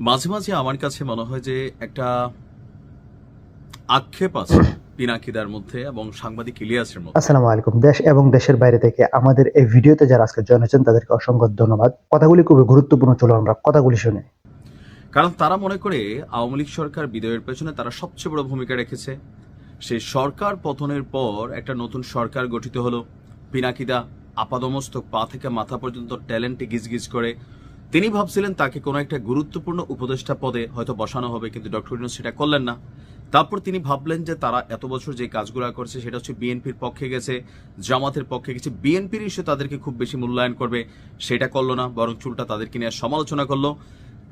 মাঝে মাঝে আমার কাছে মনে হয় যে একটা আক্ষেপ আছে পিনাকিদার মধ্যে এবং সাংবাদিক ইলিয়াসের মধ্যে। আসসালামু আলাইকুম। দেশ এবং দেশের বাইরে থেকে আমাদের এই ভিডিওতে যারা আজকে জয়েন হয়েছেন তাদেরকে অসংখ্য ধন্যবাদ। কথাগুলি খুবই গুরুত্বপূর্ণ চলো আমরা কথাগুলি শুনে। কারণ তারা মনে করে আওয়ামী লীগ সরকার বিদায়ের পেছনে তারা সবচেয়ে বড় ভূমিকা রেখেছে। সেই সরকার পতনের পর একটা নতুন সরকার গঠিত হলো। পিনাকিদা আপাদমস্তক পা থেকে মাথা পর্যন্ত ট্যালেন্টে গিজগিজ করে তিনি ভাবছিলেন তাকে কোনো একটা গুরুত্বপূর্ণ উপদেষ্টা পদে হয়তো বসানো হবে, কিন্তু ডক্টর ইউনুস সেটা করলেন না। তারপর তিনি ভাবলেন যে তারা এত বছর যে কাজগুলো করছে, সেটা হচ্ছে বিএনপির পক্ষে গেছে, জামাতের পক্ষে গেছে। বিএনপির ইস্যু তাদেরকে খুব বেশি মূল্যায়ন করবে, সেটা করল না, বরং চুলটা তাদেরকে নিয়ে সমালোচনা করল।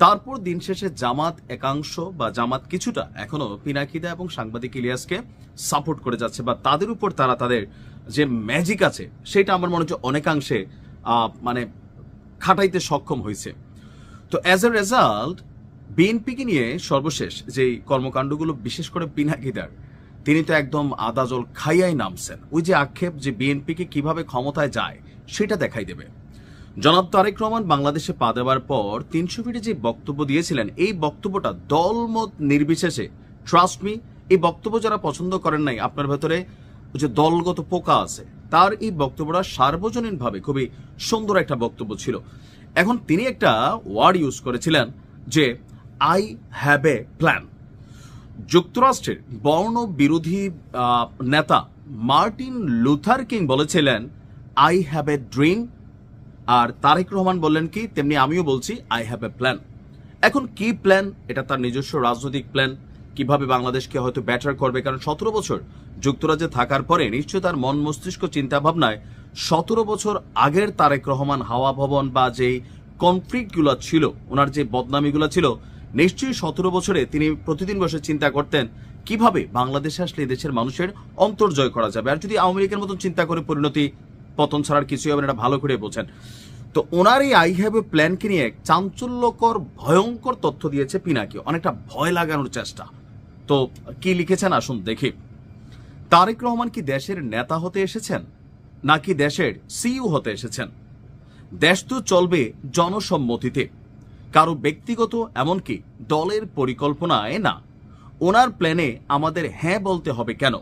তারপর দিন শেষে জামাত একাংশ বা জামাত কিছুটা এখনও পিনাকিদা এবং সাংবাদিক ইলিয়াসকে সাপোর্ট করে যাচ্ছে, বা তাদের উপর তারা তাদের যে ম্যাজিক আছে, সেটা আমার মনে হচ্ছে অনেকাংশে মানে খাটাইতে সক্ষম হয়েছে। তো অ্যাজ এ রেজাল্ট বিএনপিকে নিয়ে সর্বশেষ যেই কর্মকাণ্ডগুলো, বিশেষ করে পিনাকিদার, তিনি তো একদম আদা জল খাইয়াই নামছেন। ওই যে আক্ষেপ যে বিএনপিকে কীভাবে ক্ষমতায় যায়, সেটা দেখাই দেবে। জনাব তারেক রহমান বাংলাদেশে পা দেওয়ার পর তিনশো ফিটে যে বক্তব্য দিয়েছিলেন, এই বক্তব্যটা দলমত নির্বিশেষে ট্রাস্ট মি এই বক্তব্য যারা পছন্দ করেন নাই, আপনার ভেতরে যে দলগত পোকা আছে তার এই বক্তব্যটা সার্বজনীনভাবে খুবই সুন্দর একটা বক্তব্য ছিল। এখন তিনি একটা ওয়ার্ড ইউজ করেছিলেন যে আই হ্যাভ এ প্ল্যান যুক্তরাষ্ট্রের বর্ণ বিরোধী নেতা মার্টিন লুথার কিং বলেছিলেন আই হ্যাভ এ ড্রিম আর তারেক রহমান বললেন কি, তেমনি আমিও বলছি আই হ্যাভ এ প্ল্যান এখন কি প্ল্যান এটা তার নিজস্ব রাজনৈতিক প্ল্যান কীভাবে বাংলাদেশকে হয়তো ব্যাটার করবে? কারণ সতেরো বছর যুক্তরাজ্যে থাকার পরে নিশ্চয় তার মন মস্তিষ্ক চিন্তা ভাবনায় সতেরো বছর আগের তারেক রহমান হাওয়া ভবন বা যেই কনফ্লিক্টগুলো ছিল, ওনার যে বদনামিগুলো ছিল, নিশ্চয়ই সতেরো বছরে তিনি প্রতিদিন বসে চিন্তা করতেন কীভাবে বাংলাদেশে আসলে দেশের মানুষের অন্তর্জয় করা যাবে। আর যদি আওয়ামী লীগের মতন চিন্তা করে পরিণতি পতন ছাড়ার কিছুই হবে এটা ভালো করে বোঝেন। তো ওনার এই আই হ্যাভ এ প্ল্যানকে নিয়ে চাঞ্চল্যকর, ভয়ঙ্কর তথ্য দিয়েছে পিনাকি। অনেকটা ভয় লাগানোর চেষ্টা। তো কি লিখেছেন? আসুন দেখি। তারেক রহমান কি দেশের নেতা হতে এসেছেন? নাকি দেশের সিইও হতে এসেছেন? দেশ তো চলবে জনসম্মতিতে। কারও ব্যক্তিগত এমনকি দলের পরিকল্পনায় না। ওনার প্ল্যানে আমাদের হ্যাঁ বলতে হবে কেন?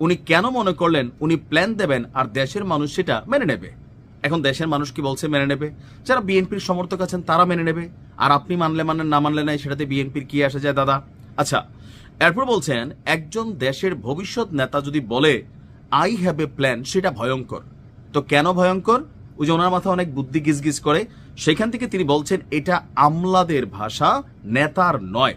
উনি কেন মনে করলেন উনি প্ল্যান দেবেন আর দেশের মানুষ সেটা মেনে নেবে? এখন দেশের মানুষ কি বলছে মেনে নেবে? যারা বিএনপির সমর্থক আছেন তারা মেনে নেবে। আর আপনি মানলে মানেন, না মানলে নাই, সেটাতে বিএনপির কি আসে যায় দাদা? আচ্ছা এরপর বলছেন, একজন দেশের ভবিষ্যৎ নেতা যদি বলে আই হ্যাভ এ প্ল্যান সেটা ভয়ঙ্কর। তো কেন ভয়ঙ্কর? ওই যে ওনার মাথা অনেক বুদ্ধি গিজগিজ করে। সেখান থেকে তিনি বলছেন, এটা আমলাদের ভাষা, নেতার নয়।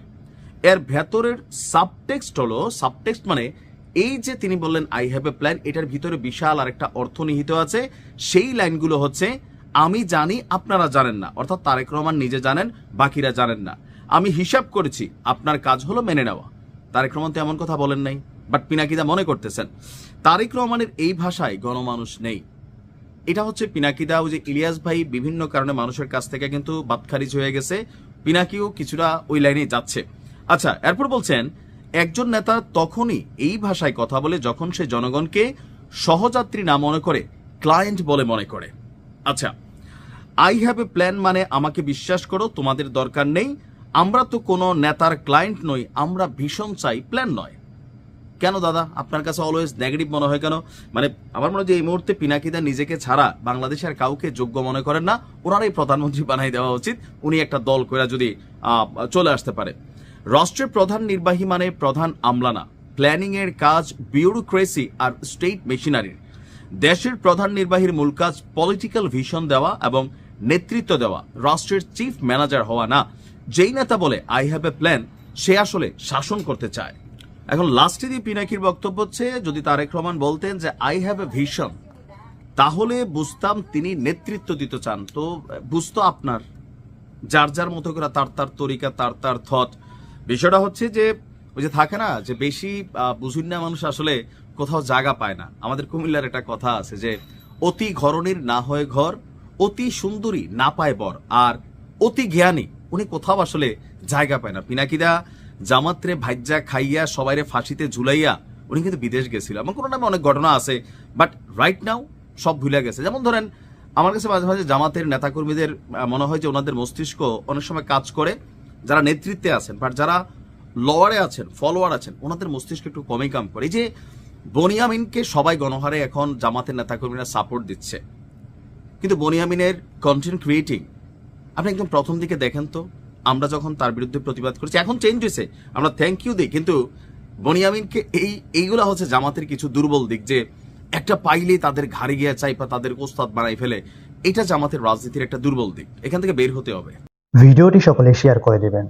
এর ভেতরের সাবটেক্সট হলো সাবটেক্সট মানে এই যে তিনি বললেন আই হ্যাভ এ প্ল্যান এটার ভিতরে বিশাল আর একটা অর্থ নিহিত আছে। সেই লাইনগুলো হচ্ছে, আমি জানি, আপনারা জানেন না। অর্থাৎ তারেক রহমান নিজে জানেন, বাকিরা জানেন না। আমি হিসাব করেছি, আপনার কাজ হলো মেনে নেওয়া। তারেক রহমান তো এমন কথা বলেন নাই বাট পিনাকিদা মনে করতেছেন। তারেক রহমানের এই ভাষায় গণমানুষ নেই। এটা হচ্ছে পিনাকিদা, ওই যে ইলিয়াস ভাই বিভিন্ন কারণে মানুষের কাছ থেকে কিন্তু বাদ খারিজ হয়ে গেছে। পিনাকিও কিছুটা ওই লাইনে যাচ্ছে। আচ্ছা এরপর বলছেন, একজন নেতা তখনই এই ভাষায় কথা বলে যখন সে জনগণকে সহযাত্রী না মনে করে ক্লায়েন্ট বলে মনে করে। আচ্ছা আই হ্যাভ এ প্ল্যান মানে আমাকে বিশ্বাস করো, তোমাদের দরকার নেই আমরা তো কোনো নেতার ক্লায়েন্ট নই, আমরা ভীষণ চাই প্ল্যান নয়। কেন দাদা? আপনার কাছে অলওয়েজ নেগেটিভ মনে হয় কেন? মানে আমার মনে হয় যে এই মুহূর্তে পিনাকিদা নিজেকে ছাড়া বাংলাদেশের কাউকে যোগ্য মনে করেন না, ওনারাই প্রধানমন্ত্রী বানাই দেওয়া উচিত, উনি একটা দল করে যদি চলে আসতে পারে। রাষ্ট্রের প্রধান নির্বাহী মানে প্রধান আমলানা প্ল্যানিং এর কাজ বিউরোক্রেসি আর স্টেট মেশিনারির দেশের প্রধান নির্বাহীর মূল কাজ পলিটিক্যাল ভিশন দেওয়া এবং নেতৃত্ব দেওয়া, রাষ্ট্রের চিফ ম্যানেজার হওয়া না। যেই নেতা বলে আই হ্যাভ এ প্ল্যান সে আসলে শাসন করতে চায়। এখন লাস্টে দিয়ে পিনাকির বক্তব্য হচ্ছে, যদি তারেক রহমান বলতেন যে আই হ্যাভ এ ভিশন তাহলে বুঝতাম তিনি নেতৃত্ব দিতে চান। তো বুঝতো আপনার, যার যার মতো করে তার তার তরিকা, তার তার থট বিষয়টা হচ্ছে যে, ওই যে থাকে না, যে বেশি বুঝুন না মানুষ আসলে কোথাও জায়গা পায় না। আমাদের কুমিল্লার একটা কথা আছে যে, অতি ঘরণীর না হয় ঘর, অতি সুন্দরী না পায় বর। আর অতি জ্ঞানী উনি কোথাও আসলে জায়গা পায় না। পিনাকিদা জামাত্রে ভাজ্যা খাইয়া সবাইরে ফাঁসিতে ঝুলাইয়া উনি কিন্তু বিদেশ গেছিল। এমন কোনো নামে অনেক ঘটনা আছে বাট রাইট নাও সব ভুলে গেছে। যেমন ধরেন, আমার কাছে মাঝে মাঝে জামাতের নেতাকর্মীদের মনে হয় যে ওনাদের মস্তিষ্ক অনেক সময় কাজ করে, যারা নেতৃত্বে আছেন বাট যারা লওয়ারে আছেন ফলোয়ার আছেন, ওনাদের মস্তিষ্ক একটু কমই কাম করে। এই যে বনিয়ামিনকে সবাই গণহারে এখন জামাতের নেতাকর্মীরা সাপোর্ট দিচ্ছে। কিন্তু বনিয়ামিনের কন্টেন্ট ক্রিয়েটিং আপনি একদম প্রথম দিকে দেখেন তো, আমরা যখন তার বিরুদ্ধে প্রতিবাদ করেছি, এখন চেঞ্জ হয়েছে, আমরা থ্যাংক ইউ দিই, কিন্তু বনিয়ামিনকে এই, এইগুলা হচ্ছে জামাতের কিছু দুর্বল দিক যে একটা পাইলে তাদের ঘাড়ে গিয়ে চাইপা, তাদের ওস্তাদ বানাই ফেলে, এটা জামাতের রাজনীতির একটা দুর্বল দিক, এখান থেকে বের হতে হবে। ভিডিওটি সকলে শেয়ার করে দিবেন।